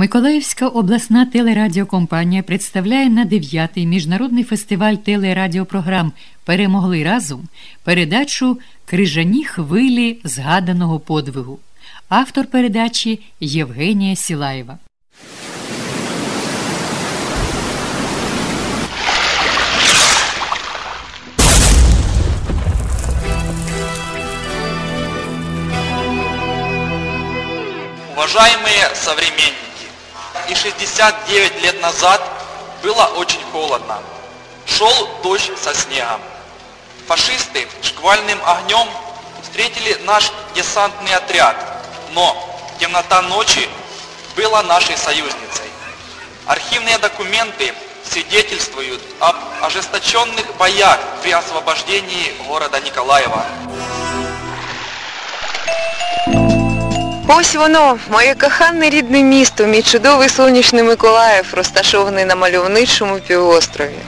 Миколаївська обласна телерадіокомпанія представляє на 9-й міжнародний фестиваль телерадіопрограм Перемогли разом передачу Крижані хвилі згаданого подвигу. Автор передачі Євгенія Сілаєва. Уважаемые современники, и 69 лет назад было очень холодно. Шел дождь со снегом. Фашисты шквальным огнем встретили наш десантный отряд, но темнота ночи была нашей союзницей. Архивные документы свидетельствуют об ожесточенных боях при освобождении города Николаева. Ось воно, моє кохане рідне місто, мій чудовий сонячний Миколаїв, розташований на мальовничому півострові.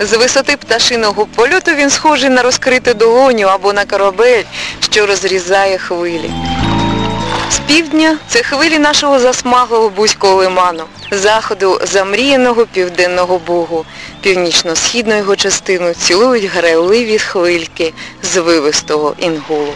З висоти пташиного польоту він схожий на розкриту долоню або на корабель, що розрізає хвилі. З півдня це хвилі нашого засмаглого бузького лиману, заходу замріяного південного Бугу, північно-східну його частину цілують грайливі хвильки з вивистого інгулу.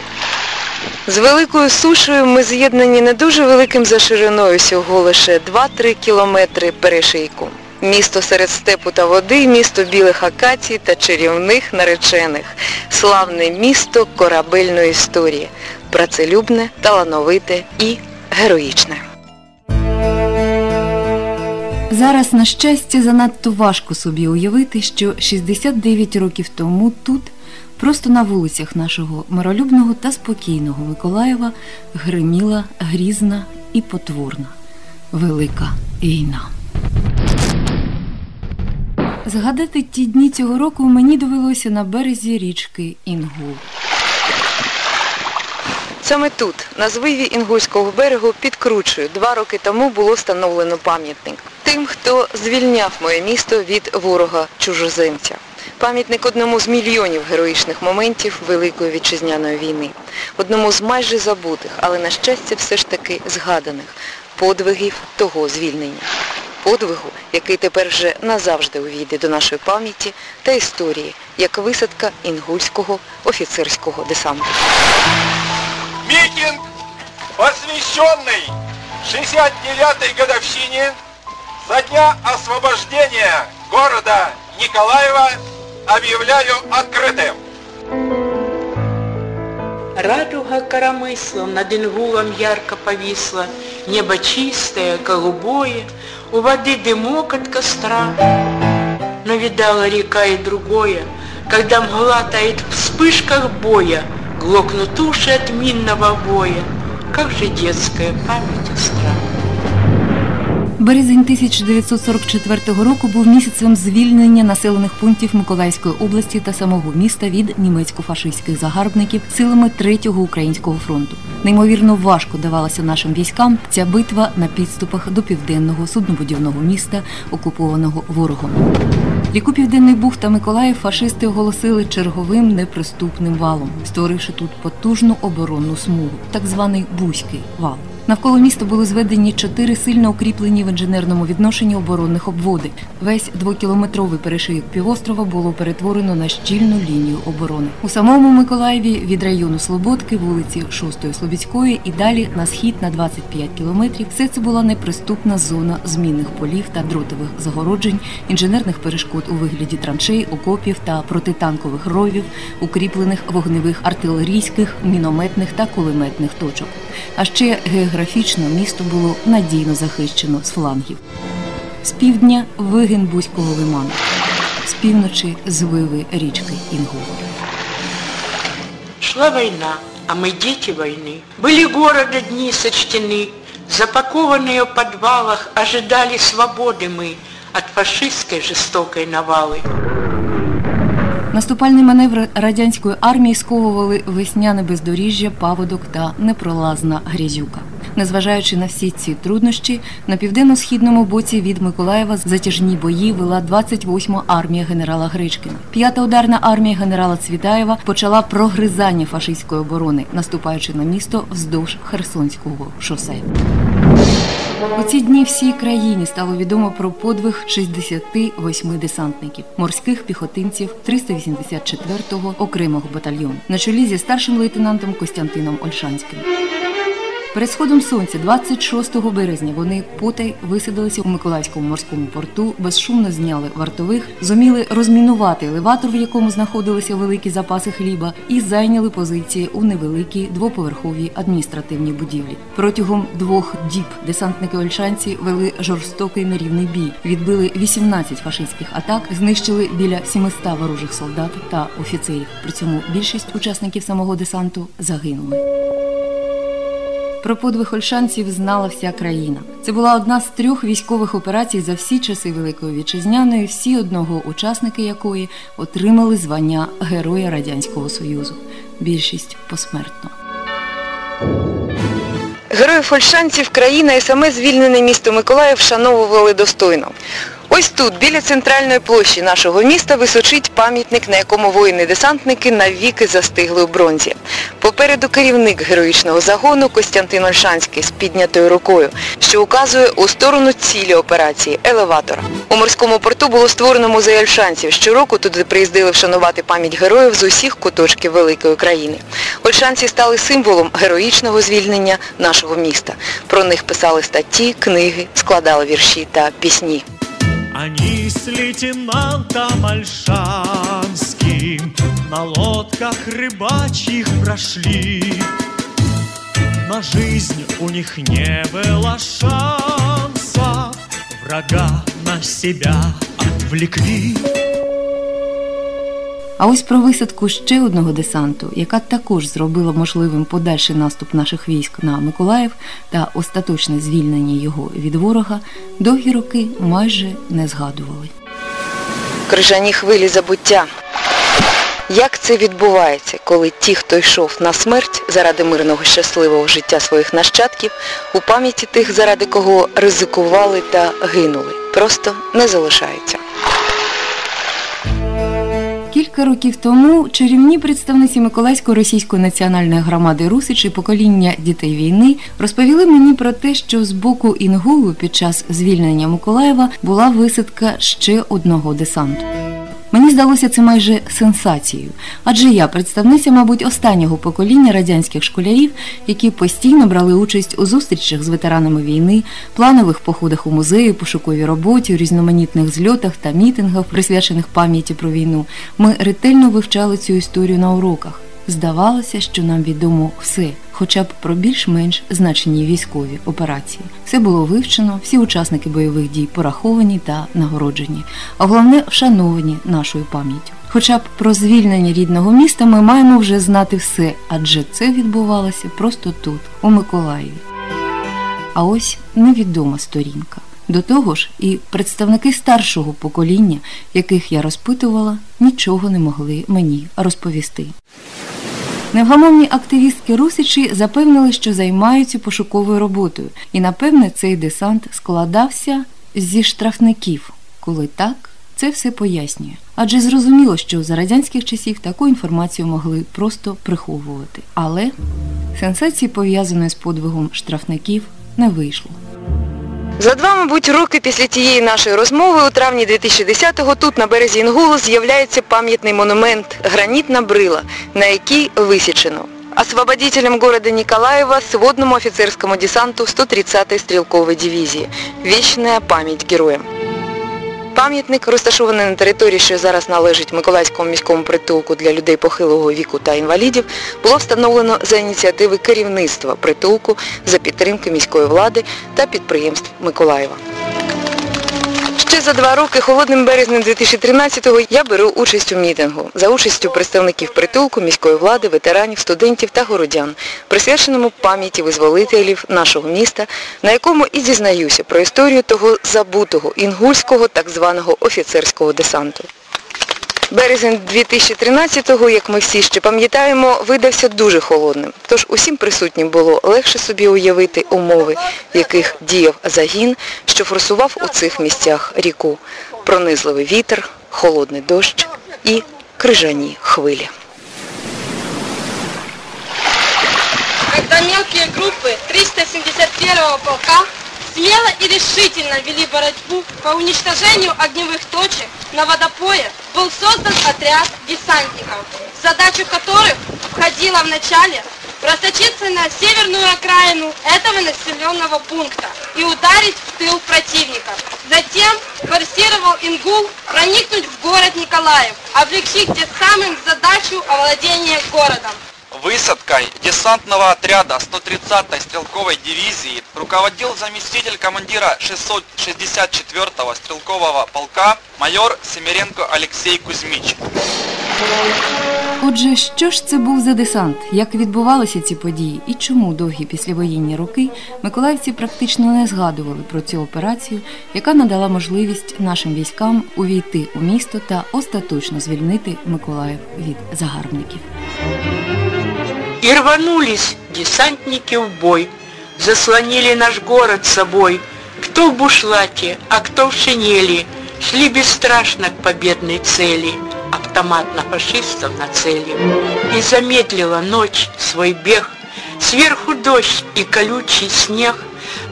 З великою сушею ми з'єднані не дуже великим за шириною, всього лише 2-3 кілометри перешийку. Місто серед степу та води, місто білих акацій та чарівних наречених. Славне місто корабельної історії. Працелюбне, талановите і героїчне. Зараз, на щастя, занадто важко собі уявити, що 69 років тому тут, просто на вулицях нашого миролюбного та спокійного Миколаєва, гриміла грізна і потворна велика війна. Згадати ті дні цього року мені довелося на березі річки Інгул. Саме тут, на звиві Інгульського берегу, підкручую, два роки тому було встановлено пам'ятник тим, хто звільняв моє місто від ворога чужоземця. Пам'ятник одному з мільйонів героїчних моментів Великої вітчизняної війни, одному з майже забутих, але на щастя все ж таки згаданих подвигів того звільнення. Подвигу, який тепер вже назавжди увійде до нашої пам'яті та історії, як висадка інгульського офіцерського десанту. Митинг, посвященный 69-й годовщине со дня освобождения города Николаева, объявляю открытым. Радуга коромыслом над Ингулом ярко повисла, Небо чистое, голубое, у воды дымок от костра. Но видала река и другое, Когда мгла тает в вспышках боя, Глокнут уши от минного боя, Как же детская память остра. Березень 1944 року був місяцем звільнення населених пунктів Миколаївської області та самого міста від німецько-фашистських загарбників силами Третього українського фронту. Неймовірно важко давалася нашим військам ця битва на підступах до південного суднобудівного міста, окупованого ворогом. Ріку Південний Буг та Миколаїв фашисти оголосили черговим неприступним валом, створивши тут потужну оборонну смугу, так званий Бузький вал. Навколо міста були зведені чотири сильно укріплені в інженерному відношенні оборонних обводи. Весь двокілометровий перешийок півострова було перетворено на щільну лінію оборони. У самому Миколаєві від району Слободки, вулиці 6 Слобідської і далі на схід на 25 кілометрів все це була неприступна зона змінних полів та дротових загороджень, інженерних перешкод у вигляді траншей, окопів та протитанкових ровів, укріплених вогневих артилерійських, мінометних та кулеметних точок. А ще географічно місто було надійно захищено з флангів. З півдня вигин Бузького лиману, з півночі звиви річки Інгул. Шла война, а мы дети войны. Были города дни сочтены, запакованные в подвалах, ожидали свободы мы от фашистской жестокой навалы. Наступальний маневр радянської армії сковували весняне бездоріжжя, паводок та непролазна грязюка. Незважаючи на всі ці труднощі, на південно-східному боці від Миколаєва затяжні бої вела 28-ма армія генерала Гречкіна. П'ята ударна армія генерала Цвітаєва почала прогризання фашистської оборони, наступаючи на місто вздовж Херсонського шосе. У ці дні всій країні стало відомо про подвиг 68 десантників, морських піхотинців 384-го окремого батальйону на чолі зі старшим лейтенантом Костянтином Ольшанським. Перед сходом сонця, 26 березня, вони потай висадилися у Миколаївському морському порту, безшумно зняли вартових, зуміли розмінувати елеватор, в якому знаходилися великі запаси хліба, і зайняли позиції у невеликій двоповерховій адміністративній будівлі. Протягом двох діб десантники Ольшанці вели жорстокий нерівний бій, відбили 18 фашистських атак, знищили біля 700 ворожих солдат та офіцерів. При цьому більшість учасників самого десанту загинули. Про подвиг ольшанців знала вся країна. Це була одна з трьох військових операцій за всі часи Великої Вітчизняної, всі одного учасники якої отримали звання Героя Радянського Союзу. Більшість посмертно. Героїв ольшанців країна і саме звільнене місто Миколаїв вшановували достойно. Ось тут, біля центральної площі нашого міста, височить пам'ятник, на якому воїни-десантники навіки застигли у бронзі. Попереду керівник героїчного загону Костянтин Ольшанський з піднятою рукою, що указує у сторону цілі операції елеватора. У морському порту було створено музей Ольшанців. Щороку туди приїздили вшанувати пам'ять героїв з усіх куточків великої країни. Ольшанці стали символом героїчного звільнення нашого міста. Про них писали статті, книги, складали вірші та пісні. Они с лейтенантом Альшанским На лодках рыбачьих прошли. На жизнь у них не было шанса Врага на себя отвлекли А ось про висадку ще одного десанту, яка також зробила можливим подальший наступ наших військ на Миколаїв та остаточне звільнення його від ворога, довгі роки майже не згадували. Крижані хвилі забуття. Як це відбувається, коли ті, хто йшов на смерть заради мирного щасливого життя своїх нащадків, у пам'яті тих, заради кого ризикували та гинули, просто не залишаються. Кілька років тому чарівні представниці Миколаївської російської національної громади Русичі покоління дітей війни розповіли мені про те, що з боку Інгулу під час звільнення Миколаєва була висадка ще одного десанту. Мені здалося це майже сенсацією, адже я представниця, мабуть, останнього покоління радянських школярів, які постійно брали участь у зустрічах з ветеранами війни, планових походах у музеї, пошуковій роботі, різноманітних зльотах та мітингах, присвячених пам'яті про війну. Ми ретельно вивчали цю історію на уроках. Здавалося, що нам відомо все, хоча б про більш-менш значені військові операції. Все було вивчено, всі учасники бойових дій пораховані та нагороджені, а головне вшановані нашою пам'яттю. Хоча б про звільнення рідного міста ми маємо вже знати все, адже це відбувалося просто тут, у Миколаєві. А ось невідома сторінка. До того ж, і представники старшого покоління, яких я розпитувала, нічого не могли мені розповісти. Невгамовні активістки Русичі запевнили, що займаються пошуковою роботою, і, напевне, цей десант складався зі штрафників. Коли так, це все пояснює. Адже зрозуміло, що за радянських часів таку інформацію могли просто приховувати. Але сенсації, пов'язаної з подвигом штрафників, не вийшло. За два, мабуть, роки після тієї нашої розмови у травні 2010-го тут на березі Інгулу з'являється пам'ятний монумент «Гранітна брила», на якій висічено освободителям города Николаева сводному офицерскому десанту 130-й стрелковой дивизии. Вечная память героям. Пам'ятник, розташований на території, що зараз належить Миколаївському міському притулку для людей похилого віку та інвалідів, було встановлено за ініціативи керівництва притулку за підтримки міської влади та підприємств Миколаєва. Ще за два роки, холодним березнем 2013-го, я беру участь у мітингу за участю представників притулку, міської влади, ветеранів, студентів та городян, присвяченому пам'яті визволителів нашого міста, на якому і дізнаюся про історію того забутого інгульського так званого офіцерського десанту. Березень 2013-го, як ми всі ще пам'ятаємо, видався дуже холодним. Тож усім присутнім було легше собі уявити умови, в яких діяв загін, що форсував у цих місцях ріку. Пронизливий вітер, холодний дощ і крижані хвилі. Когда мелкие группы 371-го полка смело и решительно вели борьбу по уничтожению огневых точек на водопое, был создан отряд десантников, в задачу которых входило вначале просочиться на северную окраину этого населенного пункта и ударить в тыл противника. Затем форсировал Ингул проникнуть в город Николаев, облегчить тем самым задачу овладения городом. Высадкой десантного отряда 130-й стрелковой дивизии руководил заместитель командира 664-го стрелкового полка майор Семеренко Алексей Кузьмич. Отже, що ж це був за десант, як відбувалися ці події і чому довгі післявоєнні роки миколаївці практично не згадували про цю операцію, яка надала можливість нашим військам увійти у місто та остаточно звільнити Миколаїв від загарбників. И рванулись десантники в бой, заслонили наш город собой. Кто в бушлате, а кто в шинели, шли бесстрашно к победной цели. Автомат на фашистов нацелил. И замедлила ночь свой бег, сверху дождь и колючий снег.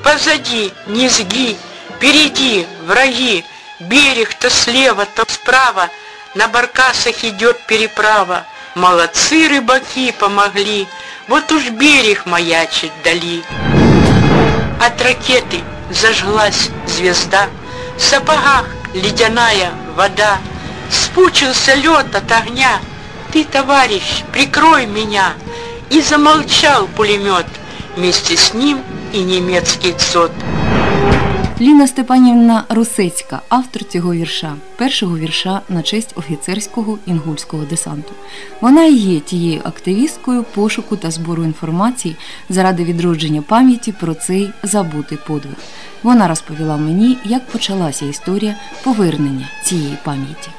Позади низги, впереди враги, берег то слева, то справа, на баркасах идет переправа. Молодцы рыбаки помогли, вот уж берег маячит вдали. От ракеты зажглась звезда, в сапогах ледяная вода, спучился лед от огня. Ты, товарищ, прикрой меня! И замолчал пулемет, вместе с ним и немецкий дзот. Ліна Степанівна Русецька, автор цього вірша, першого вірша на честь офіцерського інгульського десанту. Вона і є тією активісткою пошуку та збору інформації заради відродження пам'яті про цей забутий подвиг. Вона розповіла мені, як почалася історія повернення цієї пам'яті.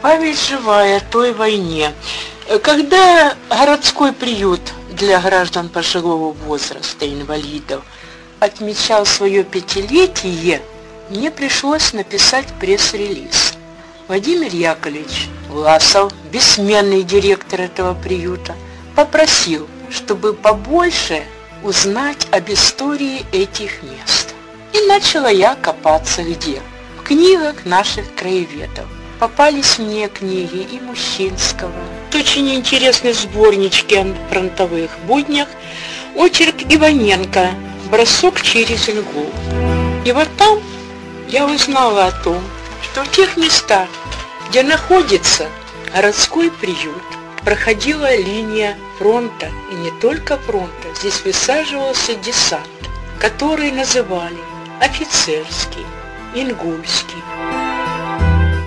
Память живая о той войне. Когда городской приют для граждан пожилого возраста, инвалидов, отмечал свое пятилетие, мне пришлось написать пресс-релиз. Владимир Яковлевич Власов, бессменный директор этого приюта, попросил, чтобы побольше узнать об истории этих мест. И начала я копаться где? В книгах наших краеведов. Попались мне книги и Мущинского. Очень интересные сборнички о фронтовых буднях. Очерк Иваненко «Бросок через Ингул». И вот там я узнала о том, что в тех местах, где находится городской приют, проходила линия фронта, и не только фронта, здесь высаживался десант, который называли офицерский, ингульский.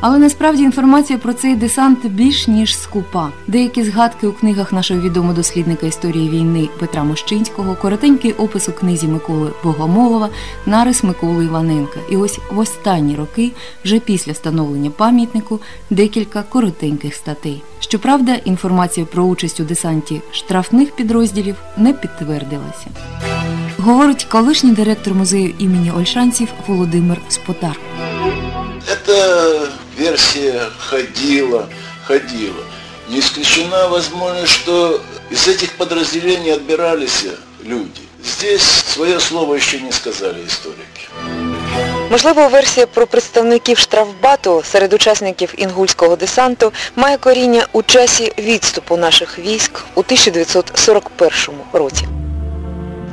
Але насправді інформація про цей десант більш ніж скупа. Деякі згадки у книгах нашого відомого дослідника історії війни Петра Мощинського, коротенький опис у книзі Миколи Богомолова, нарис Миколи Іваненка. І ось в останні роки, вже після встановлення пам'ятнику, декілька коротеньких статей. Щоправда, інформація про участь у десанті штрафних підрозділів не підтвердилася. Говорить колишній директор музею імені Ольшанців Володимир Спотар. Эта версия ходила, ходила. Не исключена возможность, что из этих подразделений отбирались люди. Здесь свое слово еще не сказали историки. Можливо, версія про представників штрафбату серед учасників інгульського десанту має коріння у часі відступу наших військ у 1941 році.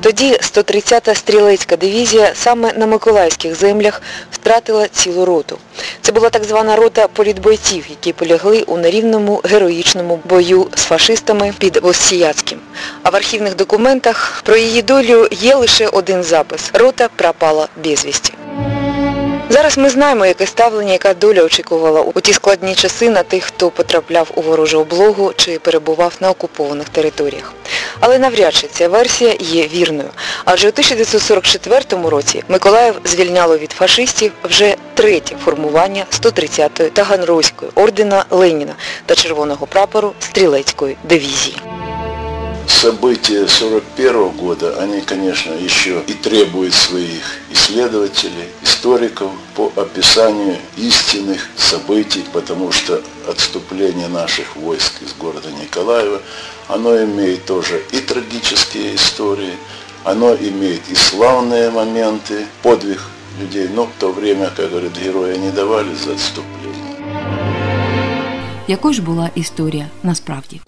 Тоді 130-та стрілецька дивізія саме на Миколаївських землях втратила цілу роту. Це була так звана рота політбойців, які полягли у нерівному героїчному бою з фашистами під Воссіяцьким. А в архівних документах про її долю є лише один запис – рота пропала безвісті. Зараз ми знаємо, яке ставлення, яка доля очікувала у ті складні часи на тих, хто потрапляв у ворожу облогу чи перебував на окупованих територіях. Але навряд чи ця версія є вірною. Адже у 1944 році Миколаїв звільняло від фашистів вже третє формування 130-ї Таганрозької ордена Леніна та Червоного прапору Стрілецької дивізії. События 41 года, они, конечно, еще и требуют своих исследователей, историков по описанию истинных событий, потому что отступление наших войск из города Николаева, оно имеет тоже и трагические истории, Оно имеет и славные моменты, подвиг людей, но в то время, как говорят, героя не давали за отступление. Якою ж була історія насправді?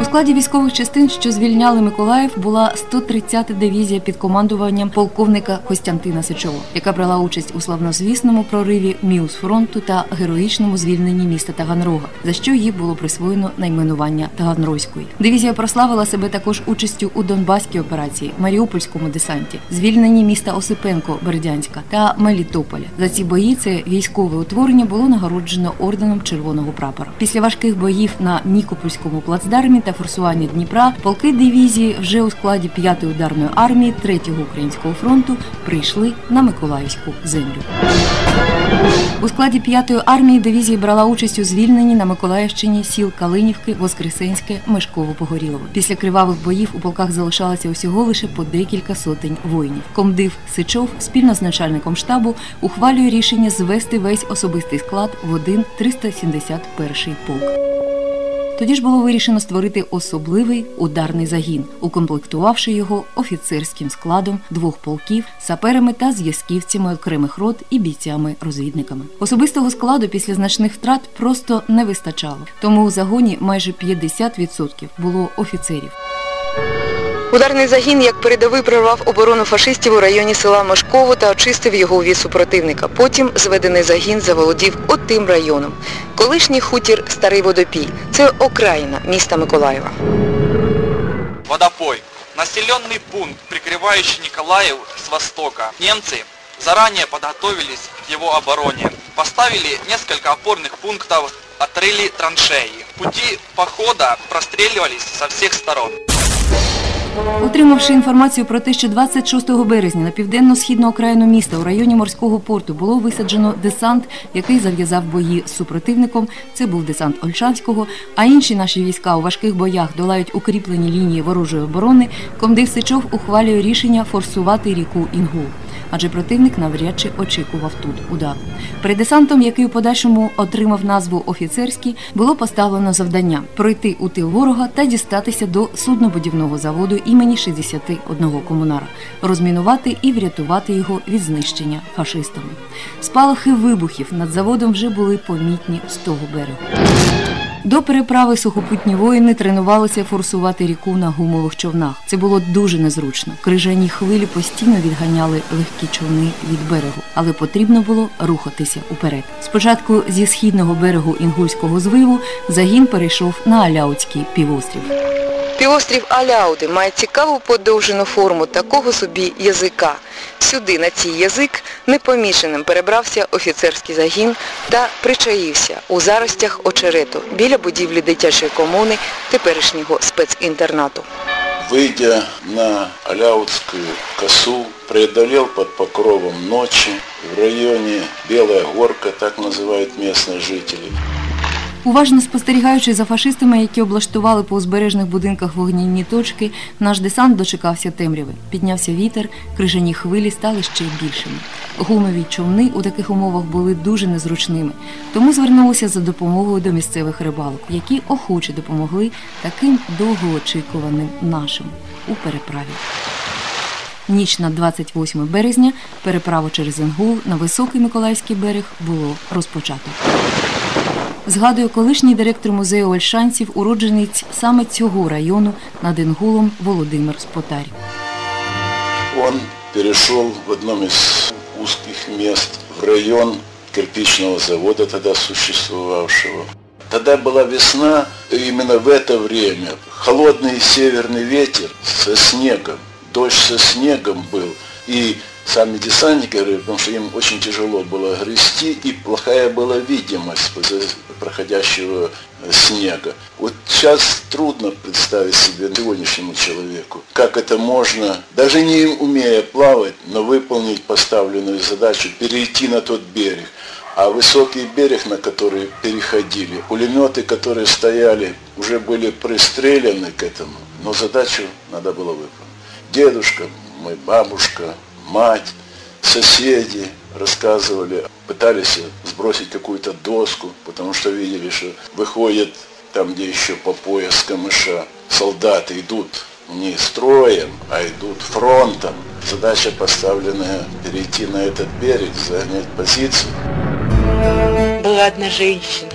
У складі військових частин, що звільняли Миколаїв, була 130-та дивізія під командуванням полковника Костянтина Сичова, яка брала участь у славнозвісному прориві Міус фронту та героїчному звільненні міста Таганрога, за що їй було присвоєно найменування Таганрозької. Дивізія прославила себе також участю у Донбаській операції, Маріупольському десанті, звільненні міста Осипенко Бердянська та Мелітополя. За ці бої це військове утворення було нагороджено орденом Червоного прапора. Після важких боїв на Нікопольському плацдармі та форсування Дніпра полки дивізії вже у складі 5-ї ударної армії 3-го українського фронту прийшли на Миколаївську землю. У складі 5-ї армії дивізії брала участь у звільненні на Миколаївщині сіл Калинівки, Воскресенське, Мешково-Погорілово. Після кривавих боїв у полках залишалося усього лише по декілька сотень воїнів. Комдив Сичов спільно з начальником штабу ухвалює рішення звести весь особистий склад в один 371 полк. Тоді ж було вирішено створити особливий ударний загін, укомплектувавши його офіцерським складом двох полків, саперами та зв'язківцями окремих рот і бійцями-розвідниками. Особистого складу після значних втрат просто не вистачало, тому у загоні майже 50% було офіцерів. Ударний загін, як передовий, прорвав оборону фашистів у районі села Машково та очистив його у від супротивника. Потім зведений загін заволодів отим районом. Колишній хутір Старий Водопій. Це окраїна міста Миколаєва. Водопой. Населенный пункт, прикрывающий Николаев с востока. Немцы заранее подготовились к его обороне. Поставили несколько опорных пунктов, отрыли траншеи. Пути похода простреливались со всех сторон. Отримавши інформацію про те, що 26 березня на південно-східну окраїну міста у районі морського порту було висаджено десант, який зав'язав бої з супротивником. Це був десант Ольшанського. А інші наші війська у важких боях долають укріплені лінії ворожої оборони. Комдив Сичов ухвалює рішення форсувати ріку Інгул. Адже противник навряд чи очікував тут удару. Перед десантом, який у подальшому отримав назву офіцерський, було поставлено завдання пройти у тил ворога та дістатися до суднобудівного заводу імені 61 комунара, розмінувати і врятувати його від знищення фашистами. Спалахи вибухів над заводом вже були помітні з того берегу. До переправи сухопутні воїни тренувалися форсувати ріку на гумових човнах. Це було дуже незручно. Крижані хвилі постійно відганяли легкі човни від берегу, але потрібно було рухатися уперед. Спочатку зі східного берегу інгульського звиву загін перейшов на Аляутський півострів. Півострів Аляуди має цікаву подовжену форму такого собі язика. Сюди, на цей язик, непомішаним перебрався офіцерський загін та причаївся у заростях очерету біля будівлі дитячої комуни теперішнього спецінтернату. Выйдя на Аляутскую косу, преодолел под покровом ночи в районе Белая Горка, так называют местные жители. Уважно спостерігаючи за фашистами, які облаштували по узбережних будинках вогняні точки, наш десант дочекався темряви. Піднявся вітер, крижані хвилі стали ще більшими. Гумові човни у таких умовах були дуже незручними, тому звернулися за допомогою до місцевих рибалок, які охоче допомогли таким довгоочікуваним нашим у переправі. Ніч на 28 березня переправу через Інгул на високий Миколаївський берег було розпочато Згадує колишній директор музею Ольшанців, уродженець саме цього району над Інгулом Володимир Спотарь. Он перешел в одном из узких мест в район кирпичного завода, тогда существовавшего. Тогда была весна, и именно в это время холодный северный ветер со снегом, дождь со снегом был, и сами десантники говорили, потому что им очень тяжело было грести, и плохая была видимость проходящего снега. Вот сейчас трудно представить себе сегодняшнему человеку, как это можно, даже не умея плавать, но выполнить поставленную задачу, перейти на тот берег. А высокий берег, на который переходили, пулеметы, которые стояли, уже были пристреляны к этому, но задачу надо было выполнить. Дедушка, мой бабушка, мать, соседи рассказывали, пытались сбросить какую-то доску, потому что видели, что выходят там, где еще по пояс камыша, солдаты идут не строем, а идут фронтом. Задача поставленная перейти на этот берег, занять позицию. Была одна женщина,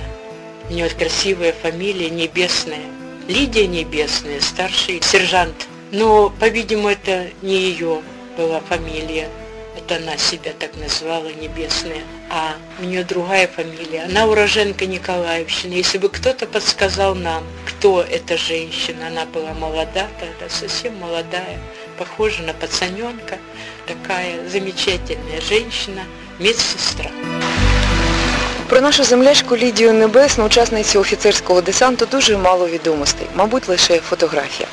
у нее красивая фамилия, Небесная. Лидия Небесная, старший сержант. Но, по-видимому, это не ее была фамилия. Это она себя так назвала, Небесная. А у нее другая фамилия. Она уроженка Николаевщины. Если бы кто-то подсказал нам, кто эта женщина, она была молода тогда, совсем молодая, похожа на пацаненка, такая замечательная женщина, медсестра. Про нашу землячку Лідію Небесну, учасницю офіцерського десанту, дуже мало відомостей, мабуть, лише фотографія.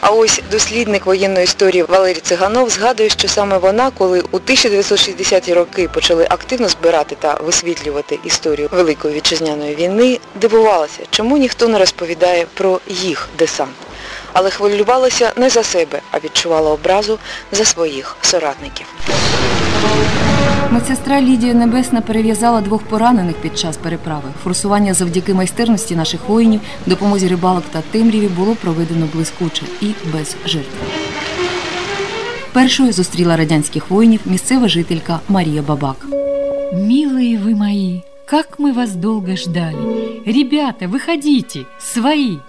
А ось дослідник воєнної історії Валерій Циганов згадує, що саме вона, коли у 1960-ті роки почали активно збирати та висвітлювати історію Великої вітчизняної війни, дивувалася, чому ніхто не розповідає про їх десант Але хвилювалася не за себе, а відчувала образу за своїх соратників. Медсестра Лідія Небесна перев'язала двох поранених під час переправи. Форсування завдяки майстерності наших воїнів, допомозі рибалок та темряві було проведено блискуче і без жертв. Першою зустріла радянських воїнів місцева жителька Марія Бабак. Милые вы мои, как мы вас долго ждали. Ребята, выходите, свои.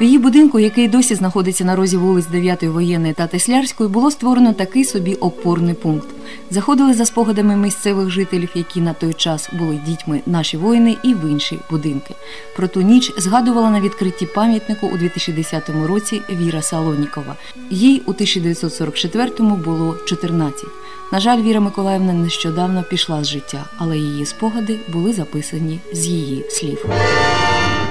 В її будинку, який досі знаходиться на розі вулиць 9 воєнної та Теслярської, було створено такий собі опорний пункт. Заходили за спогадами місцевих жителів, які на той час були дітьми наші воїни, і в інші будинки. Про ту ніч згадувала на відкритті пам'ятнику у 2010 році Віра Салонікова. Їй у 1944-му було 14. На жаль, Віра Миколаївна нещодавно пішла з життя, але її спогади були записані з її слів.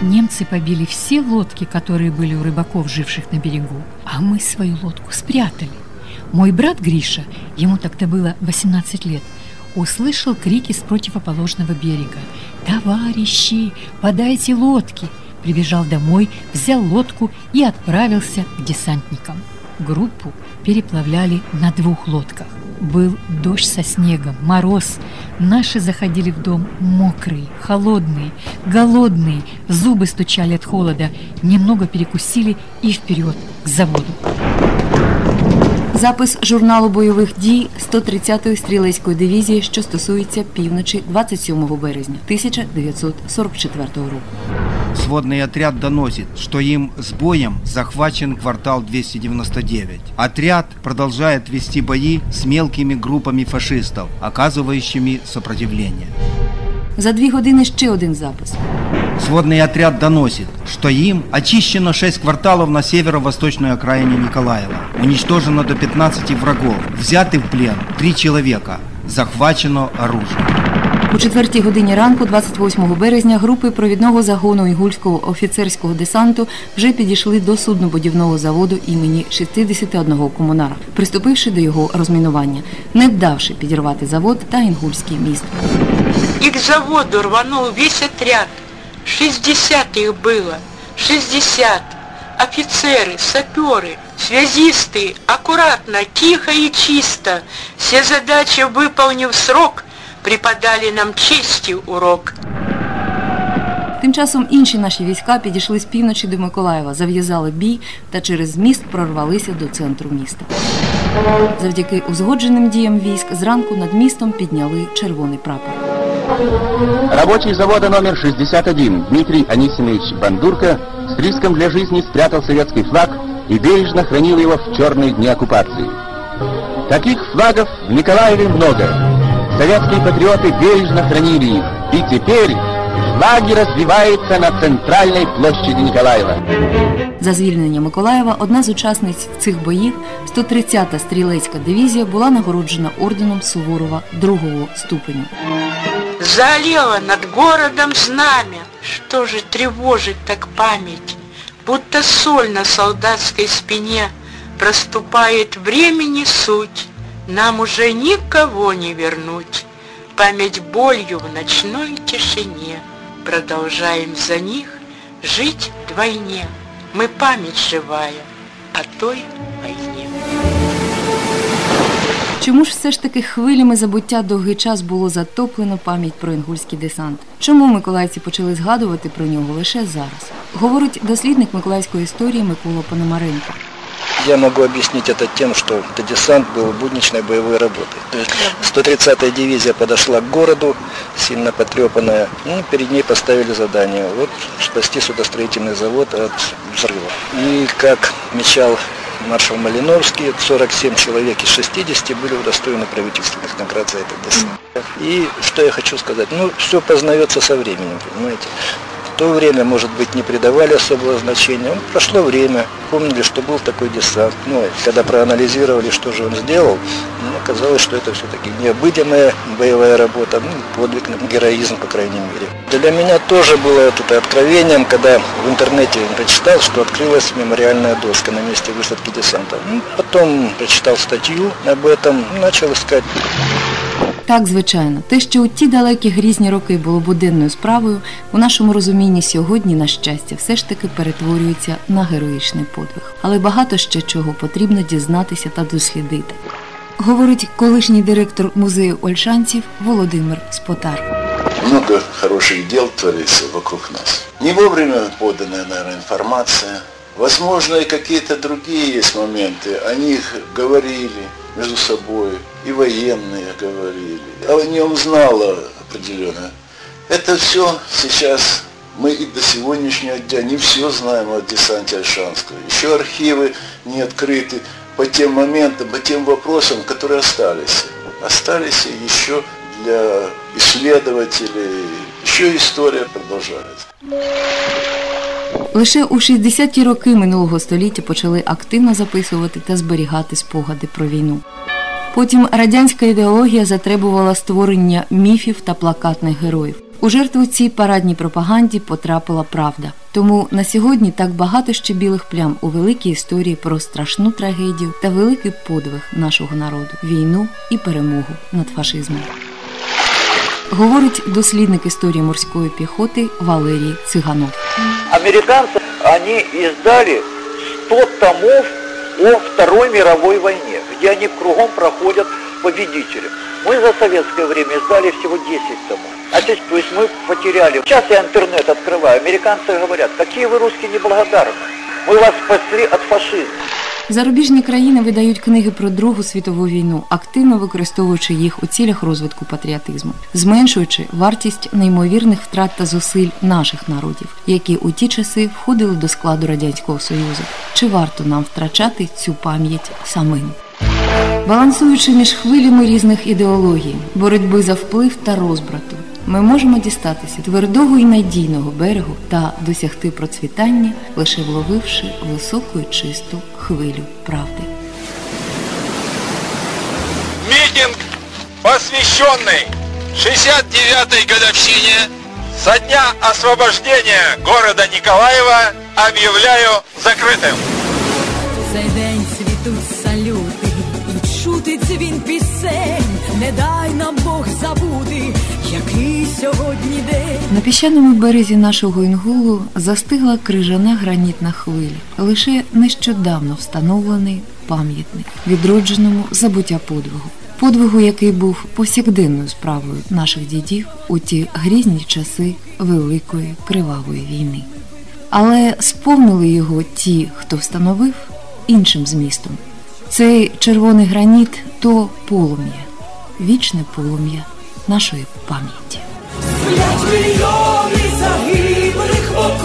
Немцы побили все лодки, которые были у рыбаков, живших на берегу, а мы свою лодку спрятали. Мой брат Гриша, ему тогда было 18 лет, услышал крики с противоположного берега. «Товарищи, подайте лодки!» Прибежал домой, взял лодку и отправился к десантникам. Группу переплавляли на двух лодках. Был дождь со снегом, мороз. Наши заходили в дом мокрые, холодные, голодные, зубы стучали от холода, немного перекусили и вперед к заводу. Запис журналу бойових дій 130-ї стрілецької дивізії, що стосується півночі 27 березня 1944 року. Сводный отряд доносит, что им с боем захвачен квартал 299. Отряд продолжает вести бои с мелкими группами фашистов, оказывающими сопротивление. За дві години ще один запис. Сводный отряд доносит, что им очищено 6 кварталов на северо-восточной окраине Николаева. Уничтожено до 15 врагов. Взяты в плен 3 человека. Захвачено оружие. У четвертій годині ранку, 28 березня, групи провідного загону Інгульського офіцерського десанту вже підійшли до суднобудівного заводу імені 61 комунара, приступивши до його розмінування, не давши підірвати завод та Інгульський міст. И к заводу рванул весь отряд. 60 их было. 60. Офицеры, саперы, связисты. Аккуратно, тихо и чисто. Все задачи, выполнив срок, преподали нам честью урок. Тим часом інші наші війська підійшли з півночі до Миколаєва, зав'язали бій та через міст прорвалися до центру міста. Завдяки узгодженим діям військ зранку над містом підняли червоний прапор. Рабочий завода номер 61 Дмитрий Анисимович Бандурка с риском для жизни спрятал советский флаг и бережно хранил его в черные дни оккупации. Таких флагов в Николаеве много. Советские патриоты бережно хранили их. И теперь флаги развиваются на центральной площади Николаева. За звільнення Миколаєва одна з учасниць цих боїв, 130-та стрілецька дивізія, була нагороджена орденом Суворова другого ступеню. Заолело над городом знамя. Что же тревожит так память? Будто соль на солдатской спине Проступает времени суть. Нам уже никого не вернуть. Память болью в ночной тишине. Продолжаем за них жить вдвойне. Мы память живая о той войне. Чому ж все ж таки хвилями забуття довгий час було затоплено пам'ять про інгульський десант? Чому миколаївці почали згадувати про нього лише зараз? Говорить дослідник миколаївської історії Микола Пономаренко. Я могу объяснить это тем, что это десант был будничной боевой работой. То есть 130-я дивизия подошла к городу, сильно потрепанная, ну, перед ней поставили задание, вот спасти судостроительный завод от взрыва. И как мечал маршал Малиновский, 47 человек из 60 были удостоены правительственных наград за этот десант. И что я хочу сказать, ну, все познается со временем, понимаете. То время, может быть, не придавали особого значения. Ну, прошло время, помнили, что был такой десант. Ну, когда проанализировали, что же он сделал, ну, оказалось, что это все-таки необыденная боевая работа, ну, подвиг, героизм, по крайней мере. Для меня тоже было это откровением, когда в интернете прочитал, что открылась мемориальная доска на месте высадки десанта. Ну, потом прочитал статью об этом, начал искать Так, звичайно, те, що у ті далекі грізні роки було буденною справою, у нашому розумінні сьогодні, на щастя, все ж таки перетворюється на героїчний подвиг. Але багато ще чого потрібно дізнатися та дослідити. Говорить колишній директор музею Ольшанців Володимир Спотар. Много хороших дел творится вокруг нас. Не вовремя поданная, наверное, информация. Возможно, и какие-то другие есть. О них говорили между собой, и военные говорили. О нем знало определенно. Это все сейчас мы и до сегодняшнего дня не все знаем о десанте Альшанского. Еще архивы не открыты по тем моментам, по тем вопросам, которые остались. Остались еще для исследователей. Еще история продолжается. Лише у 60-ті роки минулого століття почали активно записувати та зберігати спогади про війну. Потім радянська ідеологія затребувала створення міфів та плакатних героїв. У жертву цій парадній пропаганді потрапила правда. Тому на сьогодні так багато ще білих плям у великій історії про страшну трагедію та великий подвиг нашого народу війну і перемогу над фашизмом. Говорить дослідник історії морської піхоти Валерій Циганов. Американцы, они издали 100 томов о Второй мировой войне, где они кругом проходят победителем. Мы за советское время издали всего 10 томов. А здесь, то есть мы потеряли. Сейчас я интернет открываю, американцы говорят, какие вы русские неблагодарные. Мы вас спасли от фашизма. Зарубіжні країни видають книги про Другу світову війну, активно використовуючи їх у цілях розвитку патріотизму, зменшуючи вартість неймовірних втрат та зусиль наших народів, які у ті часи входили до складу радянського союзу. Чи варто нам втрачати цю пам'ять самим? Балансуючи між хвилями різних ідеологій, боротьби за вплив та розбрату, ми можемо дістатися твердого і надійного берегу та досягти процвітання, лише вловивши високу і чисту хвилю правди. Митинг, посвященный 69-й годовщине со дня освобождения города Николаева, объявляю закрытым. Піщаному березі нашого інгулу застигла крижана гранітна хвиля. Лише нещодавно встановлений пам'ятник відродженому забуття подвигу. Подвигу, який був повсякденною справою наших дідів у ті грізні часи Великої кривавої війни. Але сповнили його ті, хто встановив іншим змістом. Цей червоний граніт то полум'я, вічне полум'я нашої пам'яті. Сплять мільйонів загиблих в